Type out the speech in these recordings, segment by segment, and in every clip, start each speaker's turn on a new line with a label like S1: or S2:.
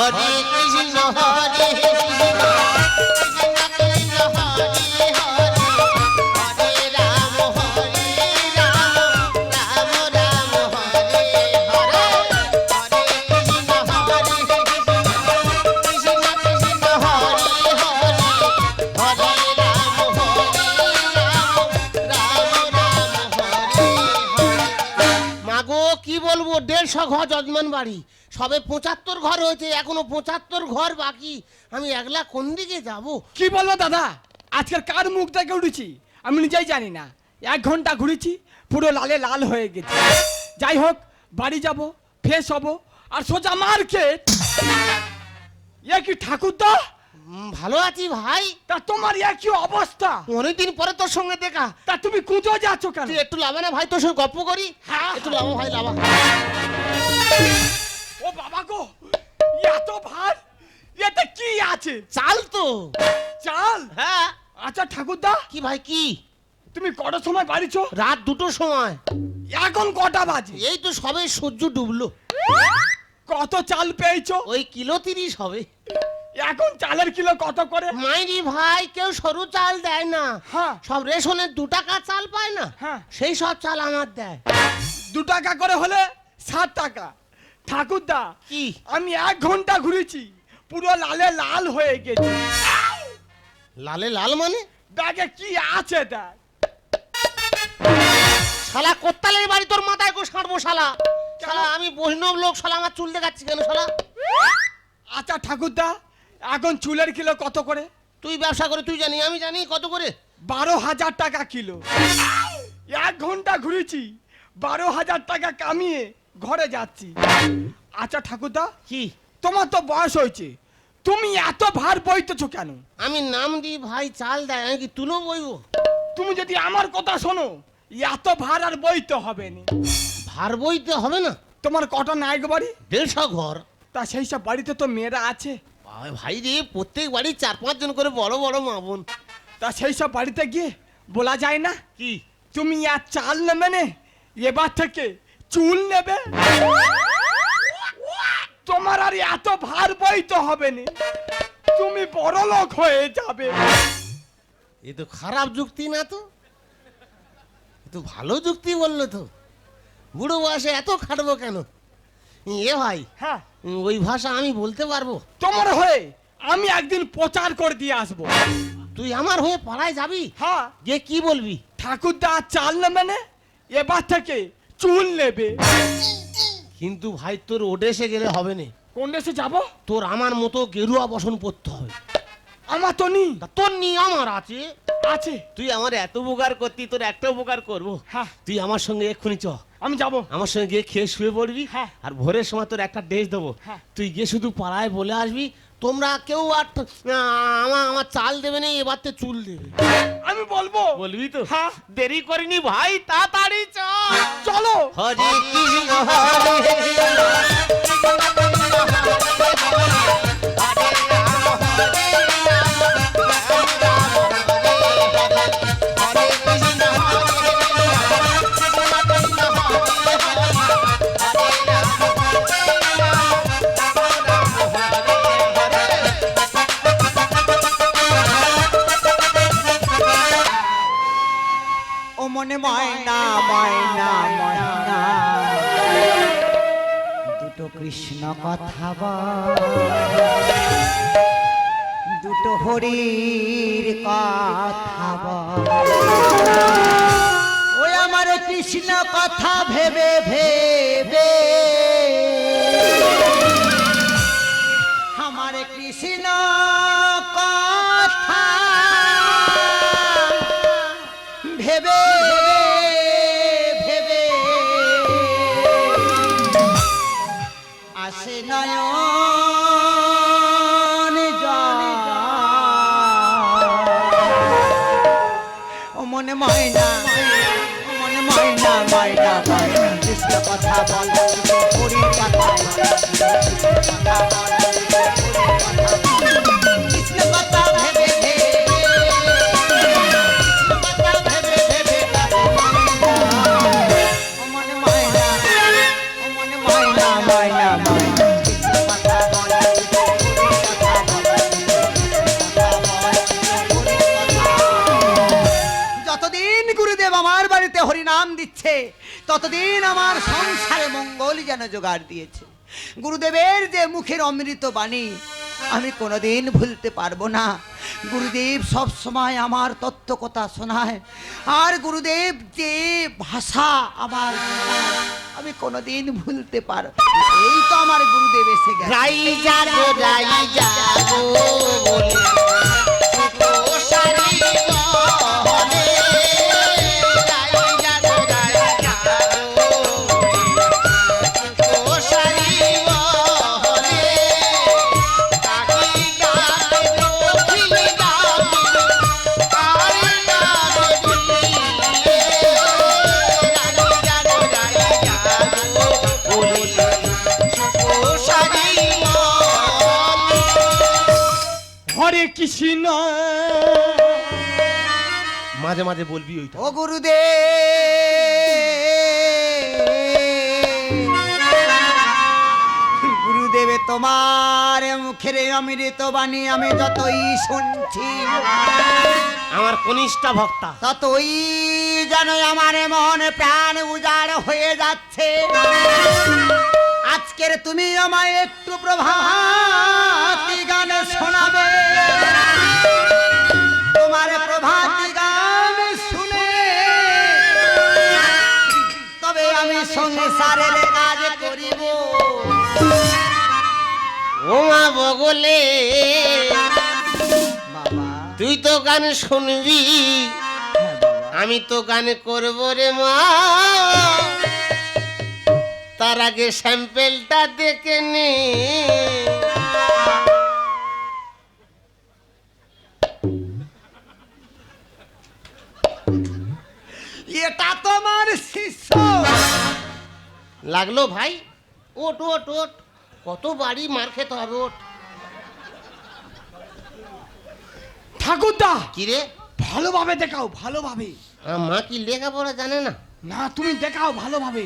S1: হরে মাগো কি বলব? দেড়শো ঘর যজমান বাড়ি। সবে পঁচাত্তর ঘর হয়েছে এখনও পঁচাত্তর ঘর বাকি। আমি একলা কোন দিকে যাব?
S2: কি বলব দাদা? আজকের কার মুখ দেখে উঠেছি? আমি নিজেই জানি না। এক ঘণ্টা ঘুরেছি পুরো লালে লাল হয়ে গেছে। যাই হোক বাড়ি যাব ফ্রেশ হব আর সোজা মার্কেট। এ কি ঠাকুরদা
S1: ভালো আছি ভাই।
S2: তা তোমার এ কি অবস্থা?
S1: অনেকদিন পরে তোর সঙ্গে দেখা।
S2: তা তুমি কুঁজো যাচ্ছ কেন?
S1: তুই একটু লাভে না ভাই তোর সঙ্গে গপ্প করি।
S2: হ্যাঁ।
S1: একটু লাভা ভাই লাভা
S2: ও বাবা গো এত ভার এতে কি আছে?
S1: চাল তো।
S2: চাল?
S1: হ্যাঁ।
S2: আচ্ছা ঠাকুরদা।
S1: কি ভাই কি?
S2: তুমি কটার সময় বাড়িছো?
S1: রাত দুটোর সময়।
S2: এখন কটা বাজে?
S1: এই তো সবে সূর্য ডুবলো।
S2: কত চাল পেয়েছ?
S1: ওই কিলো তিরিশ হবে।
S2: এখন চালের কিলো কত করে?
S1: মাইরি ভাই কেউ সরু চাল দেয় না।
S2: হ্যাঁ।
S1: সব রেশনের দু টাকা চাল পায় না।
S2: হ্যাঁ।
S1: সেই সব চাল আমার দেয়।
S2: দু টাকা করে হলে ষাট টাকা। ঠাকুরদা
S1: কি?
S2: আমি এক ঘণ্টা ঘুরেছি পুরো লালে লাল হয়ে গেছে।
S1: লালে লাল মানে?
S2: ব্যাগে কি আছে দেখ।
S1: শালা কোত্তালের বাড়ি তোর মাথায় কো সাঁটবো শালা। শালা আমি বৈষ্ণব লোক শালা আমার চুল দেখাচ্ছি কেন শালা?
S2: আচ্ছা ঠাকুরদা এখন চুলের কিলো কত করে?
S1: তুই ব্যবসা করে তুই জানি আমি জানি কত করে?
S2: বারো হাজার টাকা কিলো। এক ঘণ্টা ঘুরেছি বারো হাজার টাকা কামিয়ে ঘরে যাচ্ছি। আচ্ছা ঠাকুরদা
S1: কি?
S2: তোমার তো বয়স হয়েছে। তুমি এত ভার বইতেছো কেন?
S1: আমি নাম দিই ভাই চাল দেয় আমি কি তুলো বইবো?
S2: তুমি যদি আমার কথা শোনো এত ভার আর বইতে হবে না।
S1: ভার বইতে হবে না?
S2: তোমার কটা নায়ক বাড়ি?
S1: দেড়শো ঘর।
S2: তা সেই সব বাড়িতে তো মেয়েরা আছে।
S1: ভাই- ভাই রে প্রত্যেক বাড়ি চার পাঁচজন করে বড় বড় মা বোন।
S2: তা সেই সব বাড়িতে গিয়ে বলা যায় না?
S1: কি?
S2: তুমি আর চাল নে এবার থেকে চুল নেবে? তোমার আর এত ভার বইতে হবে না। তুমি বড় লোক হয়ে যাবে।
S1: এ তো খারাপ যুক্তি না তো? এ তো ভালো যুক্তি বলল তো। বুড়ো বয়সে এত খাটবো কেন? এ ভাই
S2: হ্যাঁ।
S1: ওই ভাষা আমি বলতে পারব?
S2: তোমার হয়ে আমি একদিন প্রচার করে দিয়ে আসব।
S1: তুই আমার হয়ে পাড়ায় যাবি?
S2: হ্যাঁ।
S1: যে কি বলবি?
S2: ঠাকুরদা আর চাল না? এবার থেকে চুল নেবে।
S1: কিন্তু ভাই তোর ওডেসে গেলে হবে না।
S2: কোন দেশে যাব?
S1: তোর আমার মতো গেরুয়া বসন পড়তে হবে।
S2: আমার তো নি
S1: তোর নিয়ে আমার আছে।
S2: আছে।
S1: তুই আমার এত উপকার করতি তোর একটা উপকার করব।
S2: হ্যাঁ।
S1: তুই আমার সঙ্গে এক্ষুনি চ।
S2: আমি যাব।
S1: আমার সঙ্গে গিয়ে খেয়ে শুয়ে পড়বি।
S2: হ্যাঁ।
S1: আর ভোরের সময় তোর একটা ড্রেস দেবো।
S2: হ্যাঁ।
S1: তুই গিয়ে শুধু পাড়ায় বলে আসবি তোমরা কেউ আর আহ, আমার আমার চাল দেবে না এবার তো চুল দেবে
S2: আমি বলব
S1: বলবি তো
S2: হ্যাঁ
S1: দেরি করিনি ভাই তাড়াতাড়ি
S2: চলো
S1: হরি কৃষ্ণ হরে
S3: কৃষ্ণ কথা দুটো হরির কথা ওই আমার কৃষ্ণ কথা ভেবে ভেবে মনে ময়না মনে ময়না ময়না ময়না কৃষ্ণ কথা বল হরির কথা বল, কথা বল, ততদিন আমার সংসারে মঙ্গল যেন জোগাড় দিয়েছে। গুরুদেবের যে মুখের অমৃত বাণী, আমি কোনোদিন ভুলতে পারব না। গুরুদেব সব সময় আমার তত্ত্ব কথা শোনায়। আর গুরুদেব যে ভাষা আমার, আমি কোনোদিন ভুলতে পারব এই তো আমার গুরুদেব এসে গেছে।
S1: মাঝে মাঝে বলবি ওইটা।
S3: ও গুরুদেব। গুরুদেবে তোমার মুখের অমৃত বাণী আমি যতই শুনছি
S1: আমার কনিষ্ঠা ভক্তা।
S3: ততই যেন আমার মন প্রাণ উজাড় হয়ে যাচ্ছে। আজকের তুমি আমায় একটু প্রভাতি গান শোনাবে। তোমার প্রভাতি সংসারের কাজ করিব।
S4: বগলে তুই তো গান শুনবি
S3: হ্যাঁ
S4: আমি তো গান করব রে মা। তার আগে স্যাম্পেলটা দেখে নে।
S3: এটা তোমার শিষ্য।
S4: লাগল ভাই? ওট ওট ওট। কত বাড়ি মার খেতে হবে ওট।
S2: ঠাকুরদা!
S4: কি রে
S2: ভালোভাবে দেখাও ভালোভাবে।
S4: মা কি লেখাপড়া জানে না?
S2: না তুমি দেখাও ভালোভাবে।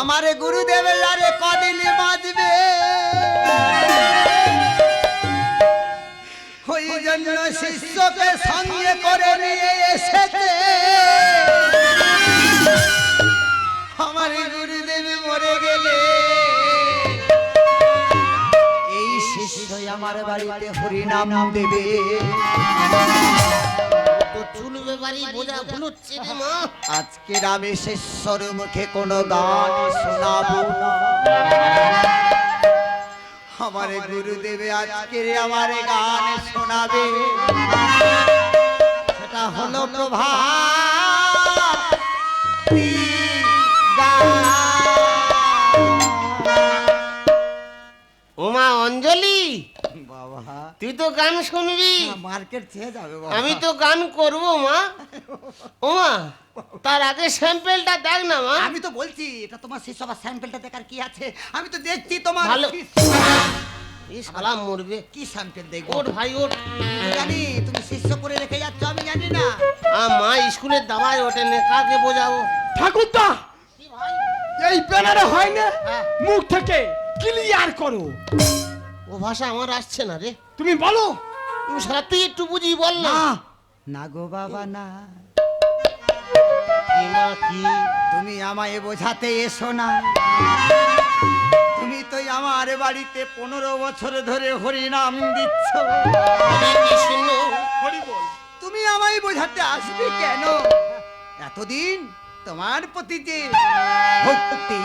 S3: আমার গুরুদেব আরে কদিন বাজবে? ওই জন্য শিষ্যকে সঙ্গে করে নিয়ে এসেছে। আমার গুরুদেব মরে গেলে। এই শিষ্যই আমার বাড়িতে হরিনাম দেবে। আমি শিষ্যর মুখে কোনো গান শোনাবো না। আমার গুরুদেবে আজকের আমার গান শোনাবে। সেটা হলো প্রভাতী।
S4: ওমা অঞ্জলি
S3: বাবা।
S4: তুই তো গান শুনবি।
S3: মার্কেট ছেয়ে যাবে।
S4: আমি তো গান করব মা। ওমা তার আগে স্যাম্পেলটা দেখ না মা।
S3: আমি তো বলছি এটা তোমার শিষ্য বা স্যাম্পেলটা দেখার কি আছে? আমি তো দেখছি তোমার।
S4: ভালো। এই শালা মরবে।
S3: কি স্যাম্পেল দেখব?
S4: ওর ভাই ওর
S3: জানি তুমি শিষ্য করে রেখে যাচ্ছ আমি জানি না।
S4: আ মা স্কুলের দাবায় ওঠে নে কাকে বোঝাবো?
S2: ঠাকুরদা!
S4: কি ভাই?
S2: এই ব্যানারে হয় না?
S4: হ্যাঁ।
S2: মুখ থেকে। ক্লিয়ার করো।
S4: ও ভাষা আমার আসছে না রে।
S2: তুমি বলো।
S4: তুমি শালা তুই একটু বুঝি বল না।
S3: না। গো বাবা না।
S4: কি
S3: তুমি আমায় বোঝাতে এসো না। তুমি তো আমার বাড়িতে পনেরো বছর ধরে হরিনাম দিচ্ছ। তুমি আমায় বোঝাতে আসবে কেন? এতদিন তোমার প্রতি যে ভক্তি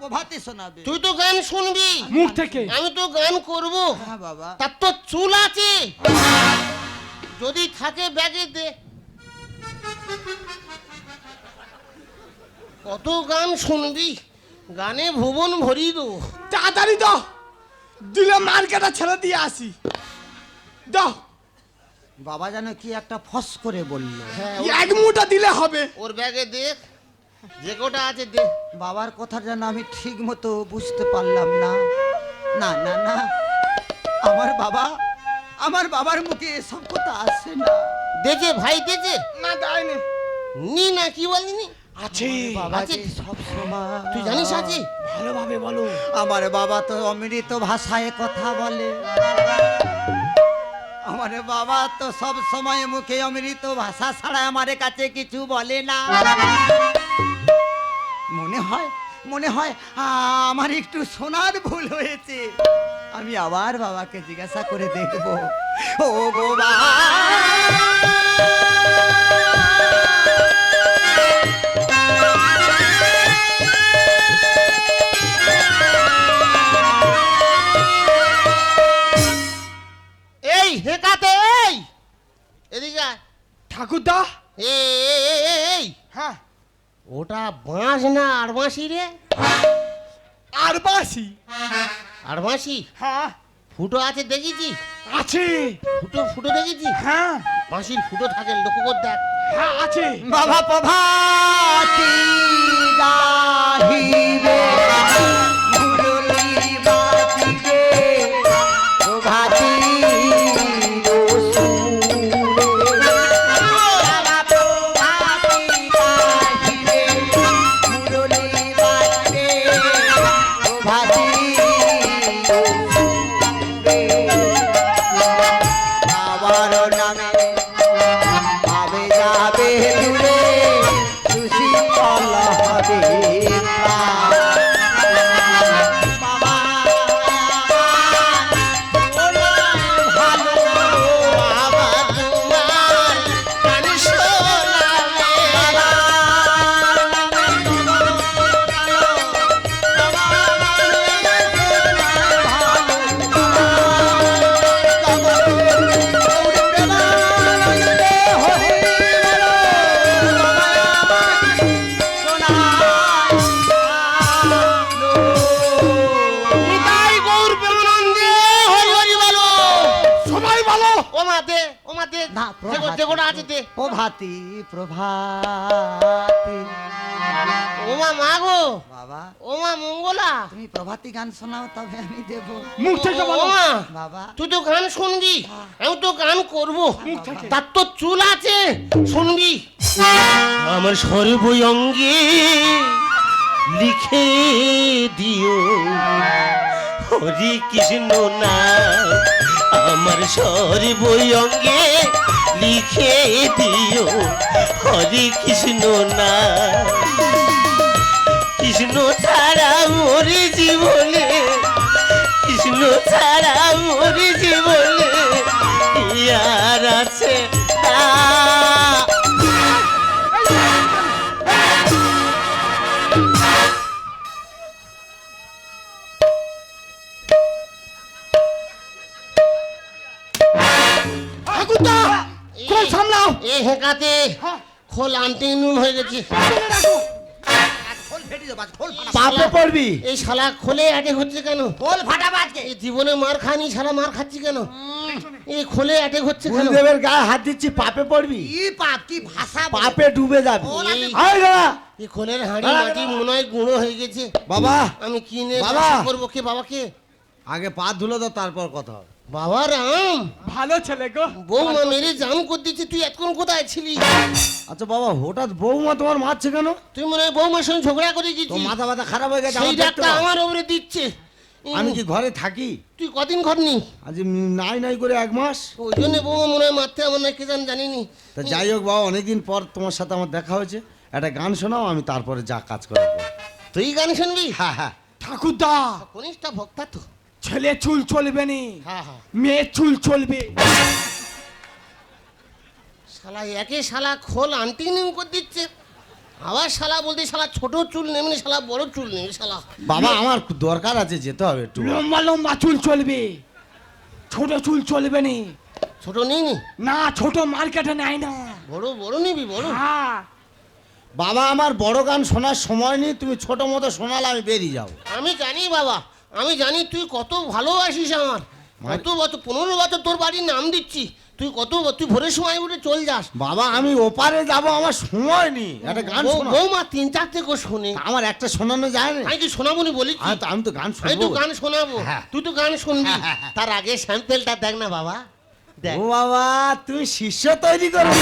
S3: প্রভাতে শোনাবে।
S1: তুই তো গান শুনবি।
S2: মুখ থেকে।
S1: আমি তো গান করব।
S3: হ্যাঁ বাবা।
S1: তার তো চুল আছে। যদি থাকে ব্যাগে দে। কত গান শুনবি। গানে ভুবন ভরি দো
S2: তাড়াতাড়ি দাও দিলে মার্কেটে ছেড়ে দিয়ে আসি। দাও
S3: বাবা যেন কি একটা ফস করে বলল।
S1: হ্যাঁ
S2: এক মুঠা দিলে হবে।
S1: ওর ব্যাগে দেখ যে কোটা আছে দে।
S3: বাবার কথা যেন আমি ঠিক মতো বুঝতে পারলাম না। না না না। আমার বাবা আমার বাবার মুখে এসব কথা আসে না।
S1: দেখে ভাই দেখে
S2: না দেয়নি
S1: নি। না কি বলিনি
S2: আছে
S3: বাবা
S1: আছে।
S3: সব সময়
S1: তুই জানিস আছে?
S2: ভালোভাবে বলো।
S3: আমার বাবা তো অমৃত ভাষায় কথা বলে। আমার বাবা তো সব সময় মুখে অমৃত ভাষা ছাড়া আমার কাছে কিছু বলে না। মনে হয় মনে হয় আমার একটু শোনার ভুল হয়েছে। আমি আবার বাবাকে জিজ্ঞাসা করে দেখব। ও গো বাবা
S1: এই হেকাতে এই! এদিকে
S2: ঠাকুরদা?
S1: এই।
S2: হ্যাঁ।
S1: ওটা বাঁশ না আরবাসি রে?
S2: আরবাসি
S1: আরবাসি
S2: হ্যাঁ।
S1: ফুটো আছে দেখেছি?
S2: আছে।
S1: ফুটো ফুটো দেখেছি?
S2: হ্যাঁ।
S1: বাঁশির ফুটো থাকে লক্ষ্য কর দেখ।
S2: হ্যাঁ আছে।
S3: বাবা প্রভাতি গাহিবে মুরলি প্রভাতি প্রভাতি।
S1: ও মা মা গো
S3: বাবা।
S1: ও মা মঙ্গলা।
S3: তুমি প্রভাতি গান শোনাও তবে আমি দেব।
S2: মুখ থেকে বলো।
S1: মা
S3: বাবা।
S1: তুই তো গান শুনবি আমি তো গান করব।
S2: মুখ থেকে।
S1: তার তো চুল আছে শুনবি। আমার সর্ব অঙ্গে লিখে দিও। হরি কৃষ্ণ না আমার সর্ব অঙ্গে লিখে দিও হরি কৃষ্ণ না কৃষ্ণ ছাড়া মরে জীবনে, কৃষ্ণ ছাড়া মরে জীবনে ইয়ার আছে। হেকাতে
S2: হ্যাঁ।
S1: খোল আনতে নুন হয়ে গেছে। পাপে পড়বি। এই শালা খোলে হচ্ছে কেন?
S3: খোল ফাটাবো আজকে।
S1: এই জীবনে মার খানি শালা মার খাচ্ছি কেন? এই খোলে হচ্ছে কেন?
S5: গুরুদেবের গায়ে হাত দিচ্ছি পাপে পড়বি।
S3: কি পাপ কি ভাষা?
S5: পাপে ডুবে যাবি। আয় দাদা।
S1: এই খোলের হাঁড়ি মাটি মনে হয় গুঁড়ো হয়ে গেছে।
S5: বাবা।
S1: আমি কিনে
S5: বাবা!
S1: করব কে বাবাকে?
S5: আগে পা ধুলো তো তারপর কথা হবে।
S1: বাবা রাম।
S2: ভালো ছেলে গো।
S1: বৌমা মেরে জাম করে দিচ্ছি তুই এতক্ষণ কোথায় ছিলি?
S5: আচ্ছা বাবা হঠাৎ বৌমা তোমার মারছে কেন?
S1: তুই মনে হয় বৌমার সঙ্গে ঝগড়া করে গেছিস?
S5: মাথা ব্যথা খারাপ হয়ে গেছে
S1: সেই
S5: আমার দেখতে
S1: ডাক্তার আমার ওপরে দিচ্ছে।
S5: আমি কি ঘরে থাকি?
S1: তুই কদিন ঘর নি
S5: আজ নাই নাই করে এক মাস।
S1: ওই জন্য বৌমা মনে হয় মারতে আমার না কে জান জানিনি।
S5: তা যাই হোক বাবা অনেকদিন পর তোমার সাথে আমার দেখা হয়েছে। একটা গান শোনাও আমি তারপরে যা কাজ করে করব।
S1: তুই গান শুনবি?
S5: হ্যাঁ হ্যাঁ।
S2: ঠাকুরদা!
S1: কনিষ্ঠা ভক্তা তো।
S2: ছেলে চুল চলবে নি
S1: হ্যাঁ হ্যাঁ
S2: মেয়ে চুল চলবে।
S1: শালা একে শালা খোল আন্টি নেম করে দিচ্ছে। আবার শালা বলতে শালা ছোট চুল নেমনি শালা বড় চুল নেমে শালা।
S5: বাবা আমার দরকার আছে যেতে হবে একটু।
S2: লম্বা লম্বা চুল চলবে। ছোট চুল চলবে নি।
S1: ছোট নেই নি?
S2: না ছোট মার্কেটে নেয় না।
S1: বড় বড় নিবি বড়?
S2: হ্যাঁ
S5: বাবা আমার বড় গান শোনার সময় নেই তুমি ছোট মতো শোনালে আমি বেরিয়ে যাব।
S1: আমি জানি বাবা আমি জানি তুই কত ভালোবাসিস আমার। কত বছর পনেরো বছর তোর বাড়ির নাম দিচ্ছি। তুই কত তুই ভোরের সময় উঠে চল যাস।
S5: বাবা আমি ওপারে যাব আমার সময় নেই। একটা গান শোনা।
S1: বৌমা তিন চারটে করে শোনে।
S5: আমার একটা শোনানো যায় না?
S1: আমি কি শোনাবো নি বলি
S5: আমি তো- গান
S1: আমি তো গান শোনাবো।
S5: হ্যাঁ।
S1: তুই তো গান শুনবি।
S5: হ্যাঁ, হ্যাঁ।
S1: তার আগে স্যাম্পেলটা দেখ না বাবা। দেখ।
S5: ও বাবা তুমি শিষ্য তৈরি করেছ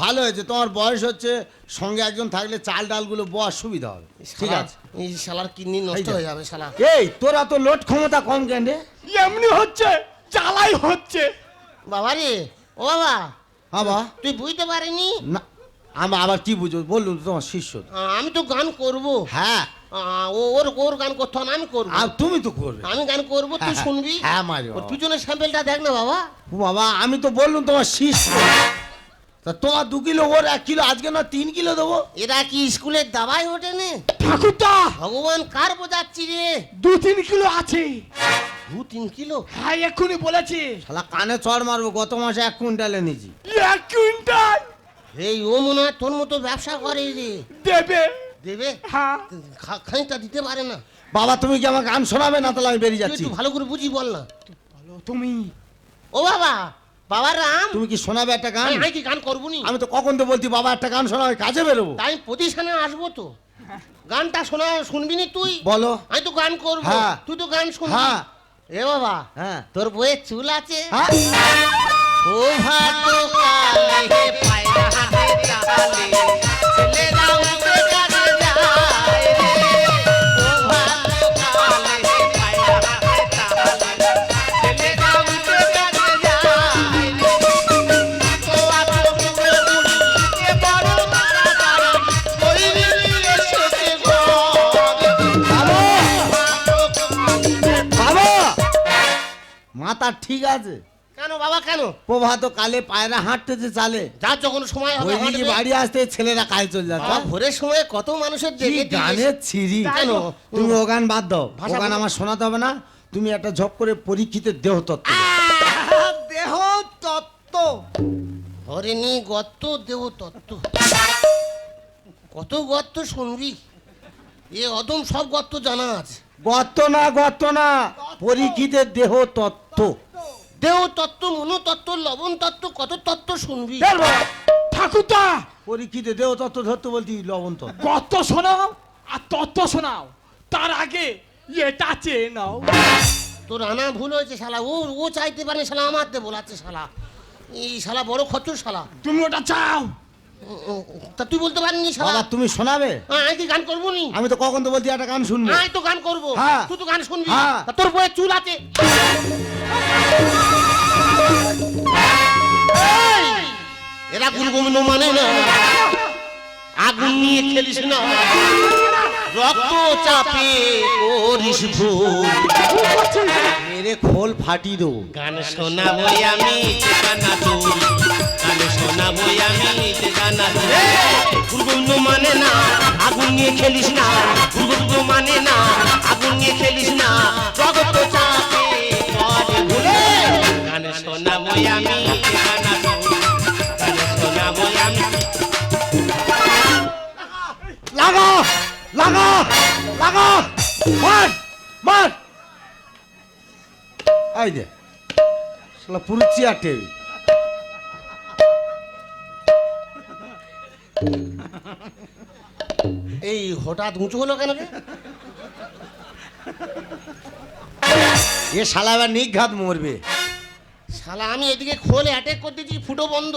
S5: ভালো হয়েছে। তোমার বয়স হচ্ছে সঙ্গে একজন থাকলে চাল ডালগুলো বয়ার সুবিধা হবে। ঠিক আছে?
S1: এই শালার কিডনি নষ্ট হয়ে যাবে শালা।
S5: এই তোরা তো লোড ক্ষমতা কম কেন রে?
S2: এমনি হচ্ছে চালাই হচ্ছে।
S1: বাবা রে ও বাবা।
S5: বাবা।
S1: তুই বুঝতে পারিনি?
S5: না আমি আবার কি বুঝো বললুম তো তোমার শিষ্য।
S1: আমি তো গান করব।
S5: হ্যাঁ।
S1: ও ওর ওর গান করতে হবে না, আমি করব।
S5: আর তুমি তো করবে।
S1: আমি গান করব তুই
S5: হ্যাঁ,
S1: শুনবি।
S5: হ্যাঁ, মারি
S1: ওর। পিছনে স্যাম্পেলটা দেখ না বাবা।
S5: ও বাবা আমি তো বললুম তোমার শিষ্য। তা তোমার দু কিলো ওর এক কিলো আজকে না তিন কিলো দেবো?
S1: এরা কি স্কুলের দাবাই ওঠে নে?
S2: ঠাকুরদা!
S1: ভগবান কার বোঝাচ্ছি রে?
S2: দু তিন কিলো আছে।
S1: দু তিন কিলো?
S2: হ্যাঁ এক্ষুনি বলেছি।
S5: শালা কানে চড় মারবো গত মাসে এক কুইন্টাল এনেছি।
S2: এক কুইন্টাল?
S1: এই ও মনে হয় তোর মতো ব্যবসা করে রে।
S2: দেবে।
S1: দেবে?
S2: হ্যাঁ।
S1: খানিকটা দিতে পারে না।
S5: বাবা তুমি কি আমার গান শোনাবে না? তাহলে আমি বেরিয়ে যাচ্ছি।
S1: ভালো করে বুঝি বল না।
S2: তুমি।
S1: ও বাবা বাবা রাম।
S5: তুমি কি শোনাবে একটা গান?
S1: আমি কি গান করব নি
S5: আমি তো কখন তো বলছি বাবা একটা গান শোনাবে কাজে বেরোবো।
S1: তাই আমি প্রতিষ্ঠানে আসব তো। গানটা শোনা শুনবি নি তুই?
S5: বলো।
S1: আমি তো গান করব।
S5: হ্যাঁ।
S1: তুই তো গান শুনবি।
S5: হ্যাঁ।
S1: এ বাবা
S5: হ্যাঁ।
S1: তোর বইয়ের চুল আছে?
S5: হ্যাঁ।
S1: ও ভাত কালে পায়রা হাতে তালে
S5: আছে।
S1: কেন বাবা কেন?
S5: প্রভাত কালে পায়রা হাঁটতেছে চালে।
S1: যার যখন সময় হবে।
S5: বাড়ি আসতে ছেলেরা কাজে চলে যাচ্ছে।
S1: ভোরের সময় কত মানুষের
S5: গানের ছিরি?
S1: কেন?
S5: তুমি ও গান বাদ দাও। ও গান আমার শোনাতে হবে না। তুমি একটা ঝপ করে পরীক্ষিতের দেহ তত্ত্ব
S3: দেহ তত্ত্ব
S1: হরেনি গত্ত দেহ তত্ত্ব কত গত্ত শুনবি? এ অদম সব গত্ত জানা আছে।
S5: গর্ত না গর্ত না। পরীক্ষিতের দেহ তত্ত্ব
S1: দেহ তত্ত্ব মনোতত্ত্ব লবণ তত্ত্ব কত তত্ত্ব শুনবি।
S2: ঠাকুরদা!
S5: পরীক্ষিতে দেহ তত্ত্ব ধরতে বলতি লবণ তত্ত্ব?
S2: কত শোনাও আর তত্ত্ব শোনাও তার আগে এটা চেয়ে নাও।
S1: তোর আনা ভুল হয়েছে শালা ও ও চাইতে পারে শালা আমার দে বলাচ্ছে শালা। এই শালা বড় খরচ শালা।
S2: তুমি ওটা চাও?
S1: তা তুই বলতে পারিনি
S5: বাবা তুমি শোনাবে?
S1: হ্যাঁ, আমি কি গান করব নি?
S5: আমি তো কখন তো বলছি একটা গান শুনব।
S1: আমি তো গান করব।
S5: হ্যাঁ।
S1: তুই তো গান শুনবি।
S5: হ্যাঁ।
S1: তোর বইয়ের চুল আছে। এরা গুরুগোবিন্দ মানে না। আগুন নিয়ে খেলিস না। রক্ত চাপে করিস ভুল
S5: মেরে খোল ফাটি দো।
S1: গান শোনাবই আমি ঠিকানা তুল গান শোনাবই আমি ঠিকানা গুরুগোবিন্দ মানে না আগুন নিয়ে খেলিস না। গুরুগোবিন্দ মানে না আগুন নিয়ে খেলিস না। রক্ত চাপে করে ভুলে। গান শোনাবই আমি ঠিকানা তুল গান শোনাবই আমি।
S5: লাগা লাগা লাগা। মার মার। এই দে শালা পুরো চেয়ার টেবিল।
S1: এই হঠাৎ উঁচু হলো কেন রে?
S5: এ শালা এবার নিঘাত মরবে।
S1: শালা আমি এদিকে খোল অ্যাটেক করতেছি, ফুটো বন্ধ।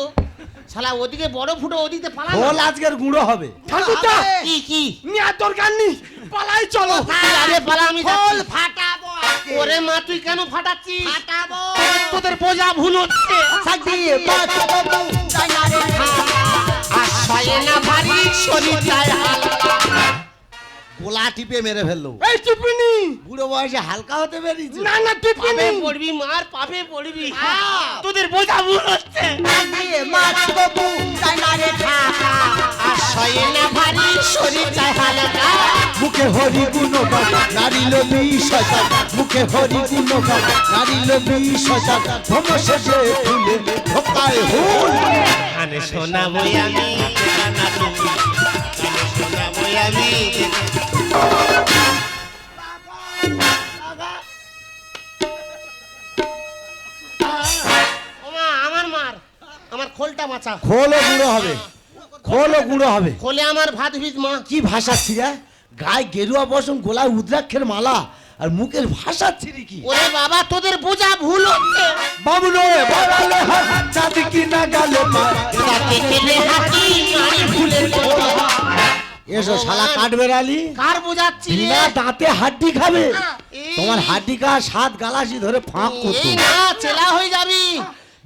S1: শালা ওদিকে বড় ফুটো ওদিকে পালা
S5: বল আজকের গুঁড়ো হবে।
S2: ঠাকুরটা
S1: কি কি?
S2: নিয়া দরকার নেই। পালাই চলো।
S1: আরে পালা আমি বল
S3: ফাটাবো
S1: ওরে মা তুই কেন ফাটাচ্ছিস?
S3: ফাটাবো।
S1: তোদের বোঝা ভুল হচ্ছে।
S3: সাজিয়ে বাঁচাবো। যাই না রে
S1: আশ্রয়ে না ভারী শরীর চায় হালকা
S5: গোলা টিপে মেরে ফেলল।
S2: এই টিপিনি।
S5: বুড়ো বয়সে হালকা হতে পেরেছি।
S2: না না টিপিনি।
S1: পাপে পড়বি মার পাপে পড়বি। তোদের বোঝা ভুল হচ্ছে।
S3: মাছ বাবু তাই না রে ঢাকা
S1: আর না ভারী শরীর চায় হালকা।
S5: মুখে হরি গুণগান নারী লোভী শয়তান। মুখে হরি গুণগান নারী লোভী শয়তান। ধর্ম শেষে ফুলে ঢোকায় হুল।
S1: কানে শোনাবই আমি ঠিকানা তুমি। আমি আমার মার আমার খোলটা মাছা
S5: খোলও গুঁড়ো হবে খোলও গুঁড়ো হবে।
S1: খোলে আমার ভাত ভিজ মা।
S5: কি ভাষা ছিড়া গায়ে গেরুয়া বসন গোলায় উদ্রাক্ষের মালা আর মুখের ভাষা ছিড়ি কি?
S1: ওরে বাবা তোদের বোঝা ভুল হচ্ছে।
S5: বাবু নয় বাড়ালে হাত চাঁদ কি না গালে পায়
S1: তাকে হাতি মারি ভুলের কথা
S5: এসো শালা কাঠ বেড়ালি।
S1: কার বোঝাচ্ছি রে?
S5: বিনা দাঁতে হাড্ডি খাবে। তোমার হাড্ডি কা সাত গালাসি ধরে ফাঁক করতো।
S1: না চেলা হয়ে যাবি।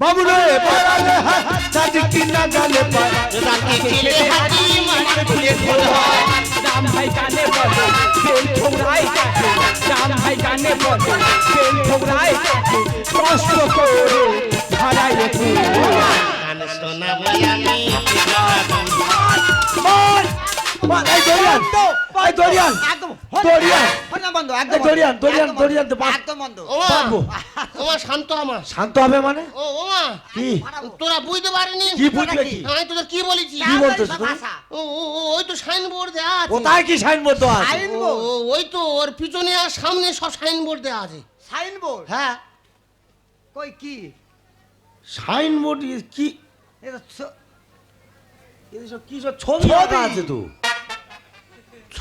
S5: বাবু নয় বাড়ালে হাত চাঁদ কি না গালে পায়
S1: তাকে খেলে হাতি মারি ভুলের কথা
S2: রাম ভাই গানে বলে তেল ঠোকরাই রাম ভাই গানে বলে তেল ঠোকরাই কষ্ট করে হারাই রেখে
S1: কানে শোনাবই আমি
S5: এই দরিয়ান এই দরিয়ান
S3: একদম
S5: দরিয়ান
S3: হরিনাম বন্ধ একদম
S5: দরিয়ান দরিয়ান দরিয়ান তো
S3: একদম বন্ধ।
S5: পারব।
S1: ওমা শান্ত আমার।
S5: শান্ত হবে মানে?
S1: ও ওমা
S5: কি?
S1: তোরা বুঝতে পারিনি?
S5: কি বুঝবে কি?
S1: আমি তোদের কি বলেছি?
S5: কি বলতেছো তুমি?
S1: ও ও, ও, ওই তো সাইনবোর্ড দেওয়া আছে।
S5: কোথায় কি সাইনবোর্ড দেওয়া আছে?
S3: সাইন-
S1: ও, ও, ওই তো ওর পিছনে আর সামনে সব সাইনবোর্ড দেওয়া আছে।
S3: সাইনবোর্ড?
S1: হ্যাঁ।
S3: কই কি?
S5: সাইনবোর্ড কি?
S3: এটা
S5: কি সব ছবি
S3: ছবি।
S5: আছে তো?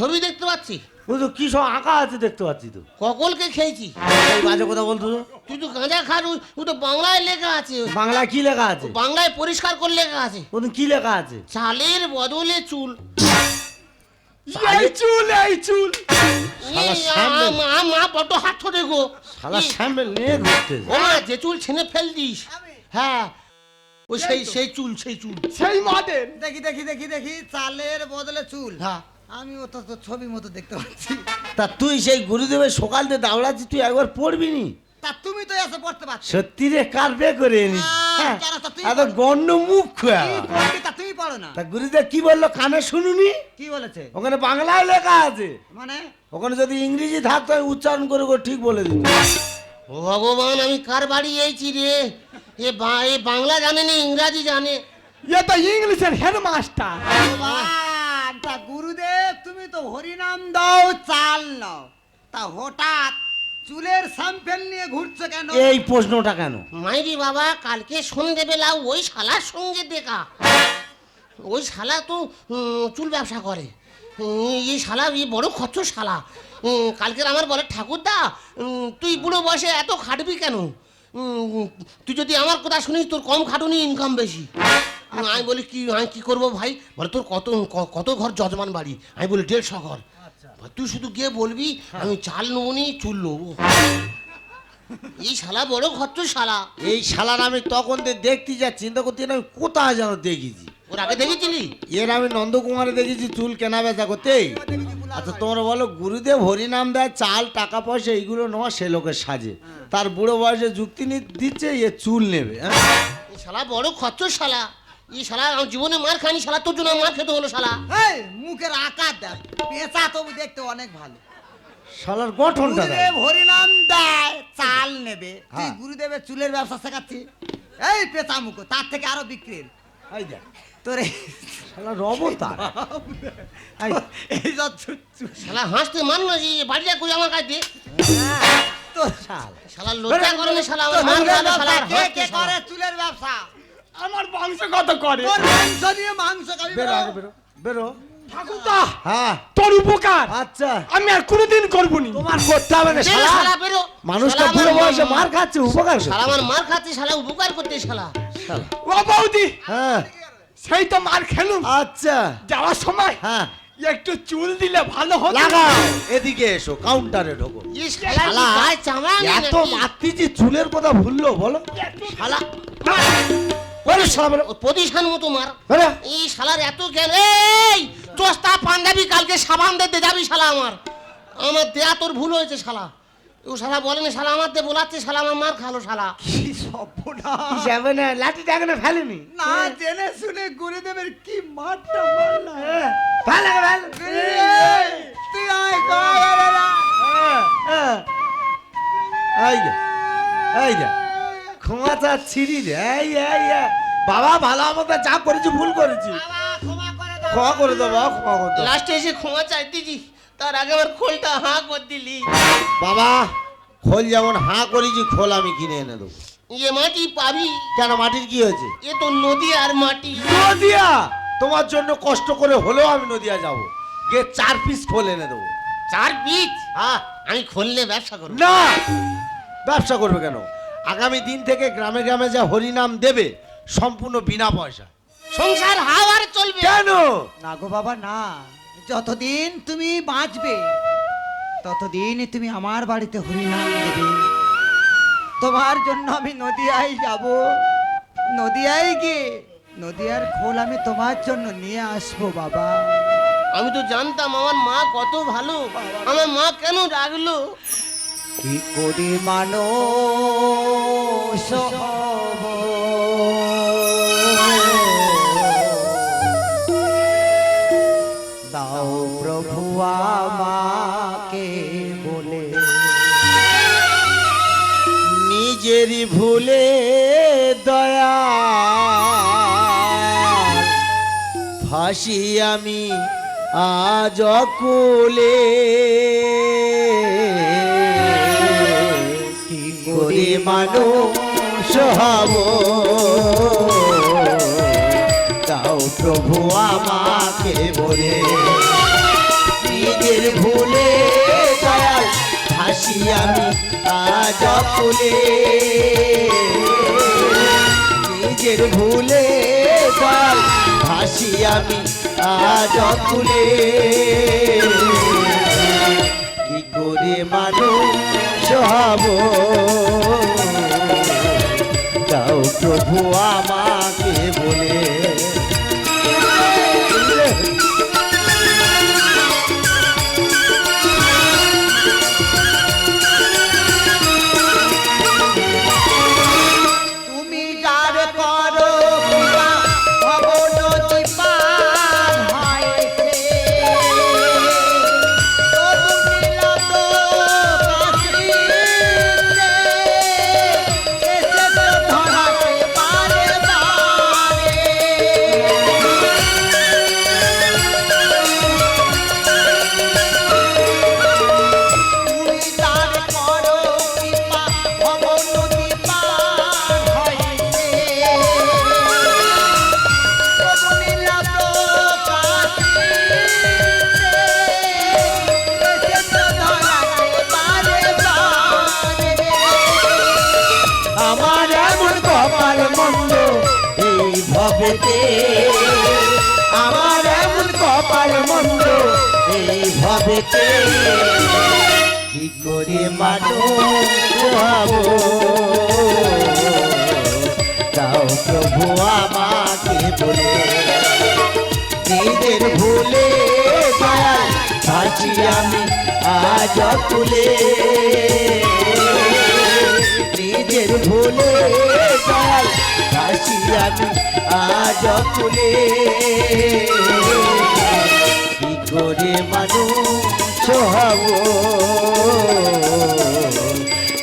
S1: ছবি দেখতে পাচ্ছি?
S5: ওই তো কি সব আঁকা আছে দেখতে পাচ্ছি তো।
S1: ককলকে খেয়েছি।
S5: এই বাজে কথা বলতো
S1: তুই তো গাঁজা খাস ওই- ওই তো বাংলায় লেখা আছে।
S5: বাংলা কি লেখা আছে?
S1: বাংলায় পরিষ্কার করে লেখা আছে।
S5: ওদের কি লেখা আছে?
S1: চালের বদলে চুল।
S2: এই চুল এই চুল।
S5: শালা
S1: এই,
S5: সামনে।
S1: বড্ড হাত দেখো
S5: শালা স্যাম্পল নিয়ে ঘুরতে
S1: ও মা যে চুল ছেনে ফেল দিস। হ্যাঁ। ওই সেই সেই চুল সেই চুল।
S2: সেই মডেল।
S3: দেখি দেখি দেখি দেখি চালের বদলে চুল।
S1: হ্যাঁ।
S3: আমি ও তো তো ছবি মতো দেখতে পাচ্ছি।
S5: তা তুই সেই গুরুদেবের সকাল দিয়ে দাওড়াচ্ছি তুই একবার পড়বি নি?
S3: তা তুমি তো এসে পড়তে পারছ
S5: সত্যি রে কার বে করে এনি
S3: তা
S5: এত গণ্ড মুখ খোয়া।
S3: তা তুমি পড়ো না।
S5: তা গুরুদেব কি বলল কানে শুনুনি?
S3: কি বলেছে?
S5: ওখানে বাংলায় লেখা আছে।
S3: মানে?
S5: ওখানে যদি ইংরেজি থাকতো আমি উচ্চারণ করে করে ঠিক বলে দিত
S1: ও ভগবান আমি কার বাড়ি এইছি রে? এ এ বাংলা জানে না ইংরাজি জানে।
S2: এ তো ইংলিশের হেডমাস্টার।
S3: তা গুরুদেব তুমি তো হরিনাম দাও চাল নাও। তা হঠাৎ চুলের স্যাম্পেল নিয়ে ঘুরছো কেন?
S5: এই প্রশ্নটা কেন?
S1: মাইরি বাবা কালকে সন্ধেবেলা ওই শালার সঙ্গে দেখা। ওই শালা তো উম, চুল ব্যবসা করে। উম, এই শালা এই বড় খরচ শালা। উম, কালকের আমার বলে ঠাকুরদা উম, তুই বুড়ো বয়সে এত খাটবি কেন? উম, তুই যদি আমার কথা শুনিস তোর কম খাটুনি ইনকাম বেশি। আমি বলি কি আমি কি করব ভাই? বলে তোর কত কত ঘর যজমান বাড়ি? আমি বলি দেড়শো ঘর। তুই শুধু গিয়ে বলবি আমি চাল নেব নি চুল নেব। এই শালা বড় খরচ শালা।
S5: এই শালার আমি তখন দেখতে যা চিন্তা করতে আমি কোথায় যেন দেখেছি।
S1: ওর আগে দেখেছিলি?
S5: এর আমি নন্দকুমারে দেখেছি চুল কেনা বেচা করতে। আচ্ছা তোমরা বলো গুরুদেব হরিনাম দেয় চাল টাকা পয়সা এইগুলো নেওয়া সে লোকের সাজে। তার বুড়ো বয়সে যুক্তি দিচ্ছে এ চুল নেবে হ্যাঁ?
S1: শালা বড় খরচ শালা। শালা জীবনে মার খানি শালা তোর জন্য মার খেতে হলো শালা।
S3: এই মুখের আকার দেখ পেঁচা তবু দেখতে অনেক ভালো।
S5: শালার গঠনটা দেখ।
S3: হরিনাম দেয় চাল নেবে। তুই
S5: হ্যাঁ।
S3: গুরুদেবের চুলের ব্যবসা শেখাচ্ছি। এই পেঁচা মুখ তার থেকে আরও বিক্রির
S5: এই দেখ,
S3: তোরে
S5: শালার অবতার। এই,
S1: শালা হাসতে মান না যে বাড়িটা কই আমার কাছে দে।
S3: তোর
S5: শাল।
S1: শালা করে শালা আমার শালা
S3: কে কে করে চুলের ব্যবসা?
S2: আমার বংশগত করে?
S3: তোর মাংস নিয়ে মাংস খাবি
S5: বেরো
S3: বেরো।
S5: আগে বেরো বেরো।
S2: ঠাকুরদা
S5: হ্যাঁ।
S2: তোর উপকার।
S5: আচ্ছা।
S2: আমি আর কোনোদিন করব নি
S5: তোমার করতে হবে না
S1: বেরো
S5: শালা।
S1: শালা বেরো।
S5: মানুষটা
S1: শালা
S5: বুড়ো
S1: আমার
S5: বয়সে মার খাচ্ছে উপকার করছে।
S1: শালা আমার মার খাচ্ছে শালা উপকার করতে শালা।
S5: শালা।
S2: ও বৌদি
S5: হ্যাঁ।
S2: সেই তো মার খেলুম।
S5: আচ্ছা।
S2: যাওয়ার সময়
S5: হ্যাঁ।
S2: একটু চুল দিলে ভালো হতো।
S5: লাগাও এদিকে এসো কাউন্টারে ঢোকো।
S1: শালা কি
S5: শালা,
S1: গায়ে চামড়া নেই
S5: এত
S1: নাকি?
S5: মাতৃজি চুলের কথা ভুললো বলো।
S1: শালা
S5: ওরে শালা বলো।
S1: প্রতিষ্ঠান মতো মার এই শালার এত জ্ঞান এই চোস্তা পাঞ্জাবি কালকে সাবান দিতে যাবি শালা আমার। আমার দেয়া তোর ভুল হয়েছে শালা। ও শালা বলেনি শালা আমার দিয়ে বোলাচ্ছে শালা আমার মার খালো শালা।
S3: কি সর্বনাশ।
S5: যাবে না লাঠিটা এখনও ফেলেনি।
S3: না জেনে শুনে গুরুদেবের কি মারটা মারলা
S5: ভালো ভালো
S3: এই, তুই আয় কর
S5: এই যা এই যা। ক্ষমাটা ছিড়ি রে। বাবা ভালো আমাকে যা করেছি ভুল করেছি। ক্ষমা করে দেবো বাবা, ক্ষমা করে দেবো
S1: লাস্টে এসে ক্ষমা চাইতেছি তার আগে আমার খোলটা হাঁ করে দিলি।
S5: বাবা খোল যেমন হাঁ করেছি খোল আমি কিনে এনে দেবো।
S1: ইয়ে মাটি পাবি?
S5: কেন মাটির কি হয়েছে?
S1: এ তো নদী আর মাটি।
S5: নদিয়া! তোমার জন্য কষ্ট করে হলেও আমি নদিয়া যাব। গিয়ে চার পিস খোল এনে দেবো।
S1: চার পিচ
S5: হ্যাঁ।
S1: আমি খুললে ব্যবসা করব।
S5: না! ব্যবসা করবে কেন? আগামী দিন থেকে গ্রামে গ্রামে যা হরিনাম দেবে সম্পূর্ণ বিনা পয়সা।
S1: সংসার হাওয়ার চলবে।
S5: কেন?
S3: না গো বাবা না। যতদিন তুমি বাঁচবে ততদিন তুমি আমার বাড়িতে হরিনাম দেবে। তোমার জন্য আমি নদিয়ায় যাব। নদিয়ায় গিয়ে নদিয়ার খোল আমি তোমার জন্য নিয়ে আসব বাবা।
S1: আমি তো জানতাম আমার মা কত ভালো। আমার মা কেন রাগলো?
S3: কি করে মানুষ? দাও প্রভু আমাকে বলে।
S5: নিজেরই ভুলে দয়া। ফাঁসি আমি আজ কুলে করে মানুষ হব, তাও প্রভু আমাকে বলে, নিজের ভুলে দয়াল হাসি আমি আজ ফুলে নিজের ভুলে দয়াল হাসি আমি আজ ফুলে কি করে মানুষ হব যাও প্রভু আমাকে ভবেতে আমার এমন কপাল মন্দ এই ভবেতে কি করে মানুষ তাও প্রভু আমাকে বলে নিজের ভুলে আমি, আজ তুলে নিজের ভুলে ভাসি আমি আজ তুলে কি করে মানুষ হব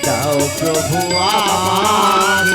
S5: তাও প্রভু আমার